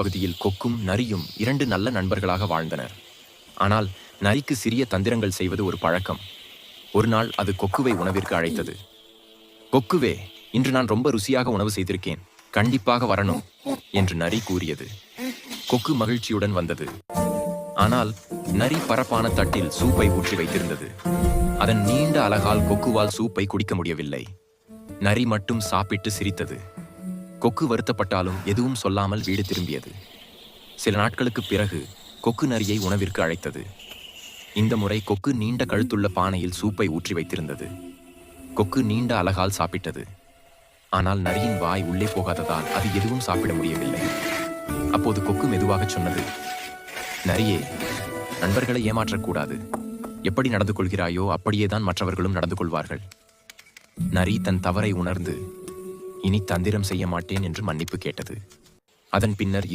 பகுதியில் கொக்கும் நரியும் இரண்டு நல்ல நண்பர்களாக வாழ்ந்தனர். ஆனால் நரிக்கு சிறிய தந்திரங்கள் செய்வது ஒரு பழக்கம். ஒரு நாள் அது கொக்குவை உணவிற்கு அழைத்தது. கொக்குவே இன்று நான் ரொம்ப ருசியாக உணவு செய்திருக்கேன். கண்டிப்பாக வரணும் என்று நரி கூறியது. கொக்கு மகிழ்ச்சியுடன் வந்தது. ஆனால் நரி பரப்பான தட்டில் சூப்பை ஊற்றி வைத்திருந்தது. அதன் நீண்ட அழகால் கொக்குவால் சூப்பை குடிக்க முடியவில்லை. நரி மட்டும் சாப்பிட்டு சிரித்தது. கொக்கு வருத்தப்பட்டாலும் எதுவும் சொல்லாமல் வீடு திரும்பியது. சில நாட்களுக்குப் பிறகு கொக்கு நரியை உணவிற்கு அழைத்தது. இந்த முறை கொக்கு நீண்ட கழுத்துள்ள பானையில் சூப்பை ஊற்றி வைத்திருந்தது. கொக்கு நீண்ட அழகால் சாப்பிட்டது. ஆனால் நரியின் வாய் உள்ளே போகாததால் அது எதுவும் சாப்பிட முடியவில்லை. அப்போது கொக்கு மெதுவாகச் சொன்னது நரியே நண்பர்களை ஏமாற்றக்கூடாது. எப்படி நடந்து கொள்கிறாயோ அப்படியேதான் மற்றவர்களும் நடந்து கொள்வார்கள். நரி தன் தவறை உணர்ந்து இனி தந்திரம் செய்ய மாட்டேன் என்று மன்னிப்பு கேட்டது. அதன் பின்னர்